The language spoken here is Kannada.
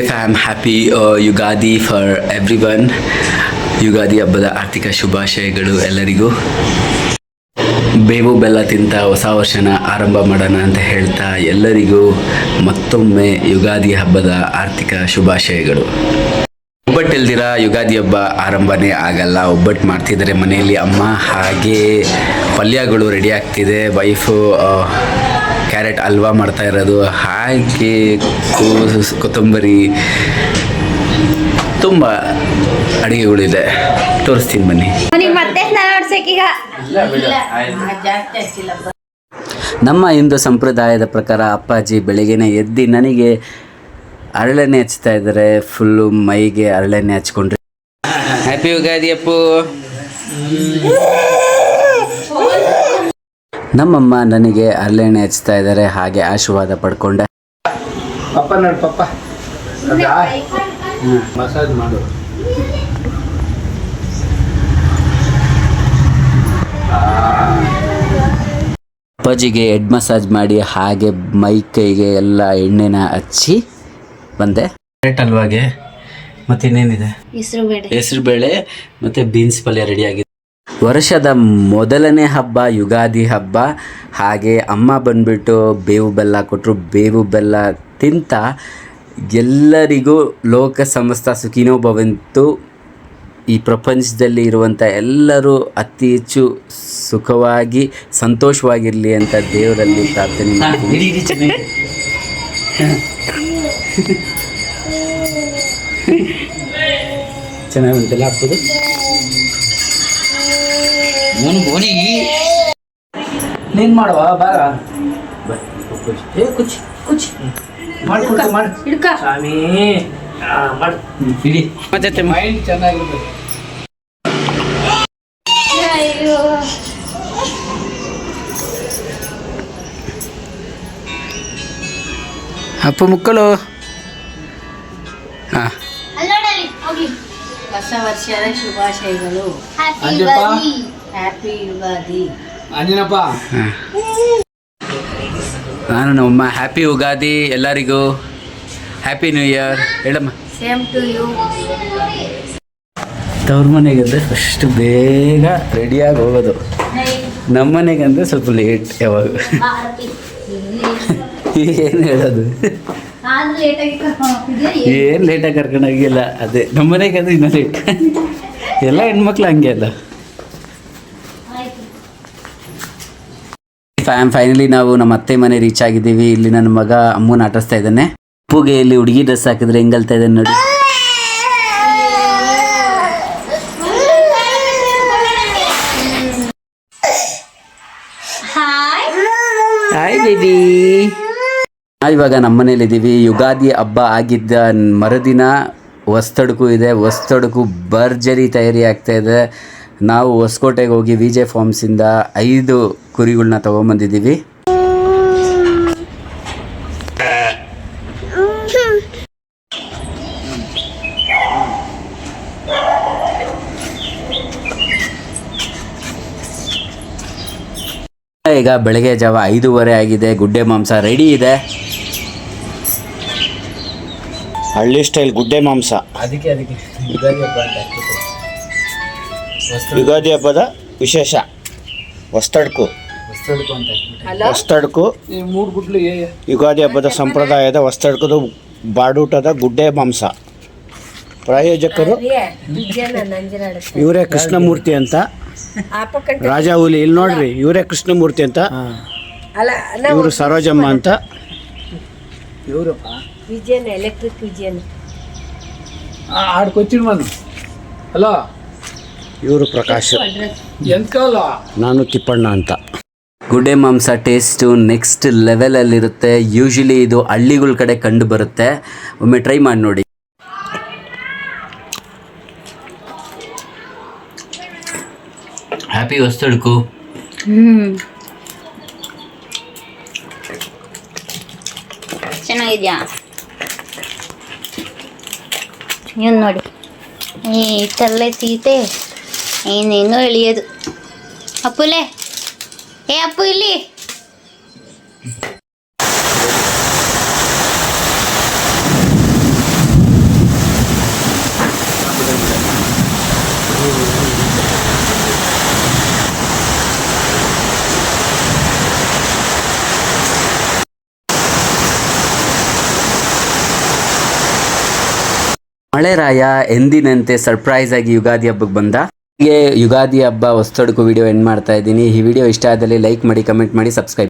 Am happy Ugadi for everyone Ugadi ಹಬ್ಬದ ಆರ್ಥಿಕ ಶುಭಾಶಯಗಳು ಎಲ್ಲರಿಗೂ. ಬೇವು ಬೆಲ್ಲ ತಿಂತ ಹೊಸ ವರ್ಷನ ಆರಂಭ ಮಾಡೋಣ ಅಂತ ಹೇಳ್ತಾ ಎಲ್ಲರಿಗೂ ಮತ್ತೊಮ್ಮೆ ಯುಗಾದಿ ಹಬ್ಬದ ಆರ್ಥಿಕ ಶುಭಾಶಯಗಳು. ಒಬ್ಬಟ್ಟು ಇಲ್ದಿರ ಯುಗಾದಿ ಹಬ್ಬ ಆರಂಭನೇ ಆಗಲ್ಲ. ಒಬ್ಬಟ್ಟು ಮಾಡ್ತಿದ್ದಾರೆ ಮನೆಯಲ್ಲಿ ಅಮ್ಮ. ಹಾಗೆ ಪಲ್ಯಗಳು ರೆಡಿ ಆಗ್ತಿದೆ. ವೈಫು ಕ್ಯಾರೆಟ್ ಹಲ್ವಾ ಮಾಡ್ತಾ ಇರೋದು. ಹಾಕಿ ಕೊತ್ತಂಬರಿ ತುಂಬ ಅಡುಗೆಗಳಿದೆ. ತೋರಿಸ್ತೀನಿ ಬನ್ನಿ. ನಮ್ಮ ಹಿಂದೂ ಸಂಪ್ರದಾಯದ ಪ್ರಕಾರ ಅಪ್ಪಾಜಿ ಬೆಳಿಗ್ಗೆನೆ ಎದ್ದು ನನಗೆ ಅರಳೆಣ್ಣೆ ಹಚ್ತಾ ಇದ್ದಾರೆ. ಫುಲ್ಲು ಮೈಗೆ ಅರಳೆಣ್ಣೆ ಹಚ್ಕೊಂಡ್ರೆ ಹ್ಯಾಪಿ ಯುಗಾದಿ ಅಪ್ಪು ನಮ್ಮಮ್ಮ ನನಗೆ ಅರಳೆಣ್ಣೆ ಹಚ್ತಾ ಇದ್ದಾರೆ ಹಾಗೆ ಆಶೀರ್ವಾದ ಪಡ್ಕೊಂಡೆ. ಪಪ್ಪ ನೋಡು ಪಪ್ಪ. ಮಸಾಜ್ ಮಾಡು. ಅಪ್ಪಾಜಿಗೆ ಹೆಡ್ ಮಸಾಜ್ ಮಾಡಿ ಹಾಗೆ ಮೈ ಕೈಗೆ ಎಲ್ಲ ಎಣ್ಣೆನ ಹಚ್ಚಿ ಬಂದೆ. ಅಲ್ವಾಗೆ? ಮತ್ತೆ ಇನ್ನೇನಿದೆ ಹೆಸರು ಬೇಳೆ ಮತ್ತೆ ಬೀನ್ಸ್ ಪಲ್ಯ ರೆಡಿ ಆಗಿದೆ. ವರ್ಷದ ಮೊದಲನೇ ಹಬ್ಬ ಯುಗಾದಿ ಹಬ್ಬ. ಹಾಗೆ ಅಮ್ಮ ಬಂದ್ಬಿಟ್ಟು ಬೇವು ಬೆಲ್ಲ ಕೊಟ್ಟರು ಬೇವು ಬೆಲ್ಲ ತಿಂತ ಎಲ್ಲರಿಗೂ ಲೋಕ ಸಮಸ್ತ ಸುಖಿನೋ ಭವಂತು. ಈ ಪ್ರಪಂಚದಲ್ಲಿ ಇರುವಂಥ ಎಲ್ಲರೂ ಅತಿ ಹೆಚ್ಚು ಸುಖವಾಗಿ ಸಂತೋಷವಾಗಿರಲಿ ಅಂತ ದೇವರಲ್ಲಿ ಪ್ರಾರ್ಥನೆ ಮಾಡ್ತೀನಿ ಚೆನ್ನಾಗಿ. ನೀನ್ ಮಾಡುವ ಬಾರ ಏ ಕುಚ್ ಕುಚ್. ಮಾಡ್ಕೊಡ್ತು ಮಾಡು ಹಿಡ್ಕ. ಸ್ವಾಮಿ ಆ, ಮಾಡು. ಇಡಿ. ಮತ್ತೆ ಮೈಂಡ್ ಚೆನ್ನಾಗಿರ್ಬೇಕು. ಅಯ್ಯೋ. ಅಪ್ಪ ಮುಕ್ಕಳು. ಹಾ. ಹೊಸ ವರ್ಷದ ಶುಭಾಶಯಗಳು. ಹ್ಯಾಪಿ ಯುಗಾದಿ ಹ್ಯಾಪಿ ಯುಗಾದಿ ಅಂಜನಪ್ಪ ನಾನು ನಮ್ಮಮ್ಮ ಹ್ಯಾಪಿ ಯುಗಾದಿ ಎಲ್ಲರಿಗೂ ಹ್ಯಾಪಿ ನ್ಯೂ ಇಯರ್ ಹೇಳಮ್ಮ. ಸೇಮ್ ಟು ಯು ತವ್ರ ಮನೆಗೆ ಅಂದರೆ ಫಸ್ಟ್ ಬೇಗ ರೆಡಿಯಾಗಿ ಹೋಗೋದು. ನಮ್ಮ ಮನೆಗೆ ಅಂದರೆ ಸ್ವಲ್ಪ ಲೇಟ್ ಯಾವಾಗ. ಏನು ಹೇಳೋದು? ಆದ್ರೆ ಲೇಟಾಗಿ ಕರ್ಕೊಂಡು ಏನು ಲೇಟಾಗಿ ಕರ್ಕೊಂಡೋಗಿಲ್ಲ. ಅದೇ ನಮ್ಮ ಮನೆಗೆ ಅಂದರೆ ಇನ್ನೂ ಲೇಟ್ ಎಲ್ಲ ಹೆಣ್ಮಕ್ಳು ಹಂಗೆ ಅಲ್ಲ. ಫ್ಯಾಮ್ ಫೈನಲಿ ನಾವು ನಮ್ಮ ಅತ್ತೆ ಮನೆ ರೀಚ್ ಆಗಿದ್ದೀವಿ. ಇಲ್ಲಿ ನನ್ನ ಮಗ ಅಮ್ಮನ ಆಟಿಸ್ತಾ ಇದ್ದಾನೆ. ಅಪ್ಪುಗೆ ಇಲ್ಲಿ ಹುಡುಗಿ ಡ್ರೆಸ್ ಹಾಕಿದ್ರೆ ಹೆಂಗಲ್ತಾ ಇದ್ದಾನೆ ನೋಡಿ. ಇವಾಗ ನಮ್ಮ ಮನೇಲಿದ್ದೀವಿ ಯುಗಾದಿ ಹಬ್ಬ ಆಗಿದ್ದ ಮರುದಿನ ಹೊಸ್ತಡ್ಕು ಇದೆ. ಹೊಸ್ತಡ್ಕು ಭರ್ಜರಿ ತಯಾರಿ ಆಗ್ತಾ ಇದೆ. ನಾವು ಹೊಸಕೋಟೆಗೆ ಹೋಗಿ ವಿ ಜೆ ಫಾರ್ಮ್ಸಿಂದ ಐದು ಕುರಿಗಳನ್ನ ತೊಗೊಂಬಂದಿದ್ದೀವಿ. ಈಗ ಬೆಳಗ್ಗೆ ಜಾವ ಐದೂವರೆ ಆಗಿದೆ ಗುಡ್ಡೆ ಮಾಂಸ ರೆಡಿ ಇದೆ. ಹಳ್ಳಿ ಸ್ಟೈಲ್ ಗುಡ್ಡೆ ಮಾಂಸ. ಅದಕ್ಕೆ ಅದಕ್ಕೆ ಯುಗಾದಿ ಹಬ್ಬ ಹಬ್ಬದ ವಿಶೇಷ. ಹೊಸ್ತಡ್ಕು ಹೊಸ್ತಡ್ಕು ಯುಗಾದಿ ಹಬ್ಬದ ಸಂಪ್ರದಾಯದ ಹೊಸ್ತಡ್ಕದ ಬಾಡೂಟದ ಗುಡ್ಡೆ ಮಾಂಸ. ಪ್ರಾಯೋಜಕರು ಇವರೇ ಕೃಷ್ಣಮೂರ್ತಿ ಅಂತ. ರಾಜ ಹುಲಿ ಇಲ್ಲಿ ನೋಡ್ರಿ ಇವರೇ ಕೃಷ್ಣಮೂರ್ತಿ ಅಂತ. ಅಲ್ಲ ಇವರು ಸರೋಜಮ್ಮ ಅಂತ. ಇವರಪ್ಪ? ವಿಜಯನ್ ಎಲೆಕ್ಟ್ರಿಕ್ ವಿಜಯನ್ ಆಡ್ಕೊತೀನಿ ಮನು. ಹಲೋ ಇವರು ಪ್ರಕಾಶ್. ನಾನು ತಿಪ್ಪಣ್ಣ ಅಂತ. ಗುಡ್ಡೆ ಮಾಂಸ ಟೇಸ್ಟು ನೆಕ್ಸ್ಟ್ ಲೆವೆಲಲ್ಲಿರುತ್ತೆ ಯೂಶಲಿ ಇದು ಹಳ್ಳಿಗಳ ಕಡೆ ಕಂಡು ಬರುತ್ತೆ ಒಮ್ಮೆ ಟ್ರೈ ಮಾಡಿ ನೋಡಿ. ಹ್ಯಾಪಿ ಹೊಸ್ತಡ್ಕು ಹ್ಮ್. ಚೆನ್ನಾಗಿದ್ಯಾ? ನೀವು ನೋಡಿ. ಈ ತಲೆ ತೀತೆ. ಏನೇನೋ ಎಳಿಯೋದು. ಅಪ್ಪುಲೆ. ಏ ಅಪ್ಪು ಇಲ್ಲಿ. ಮಳೆರಾಯ ಎಂದಿನಂತೆ ಸರ್ಪ್ರೈಸ್ ಆಗಿ ಯುಗಾದಿ ಹಬ್ಬಕ್ಕೆ ಬಂದ? ಹೀಗೆ ಯುಗಾದಿ ಹಬ್ಬ ಹೊಸ್ತೊಡಕು ವಿಡಿಯೋ ಎಂಡ್ ಮಾಡ್ತಾ ಇದ್ದೀನಿ. ಈ ವಿಡಿಯೋ ಇಷ್ಟ ಆದಲ್ಲಿ ಲೈಕ್ ಮಾಡಿ ಕಮೆಂಟ್ ಮಾಡಿ ಸಬ್ಸ್ಕ್ರೈಬ್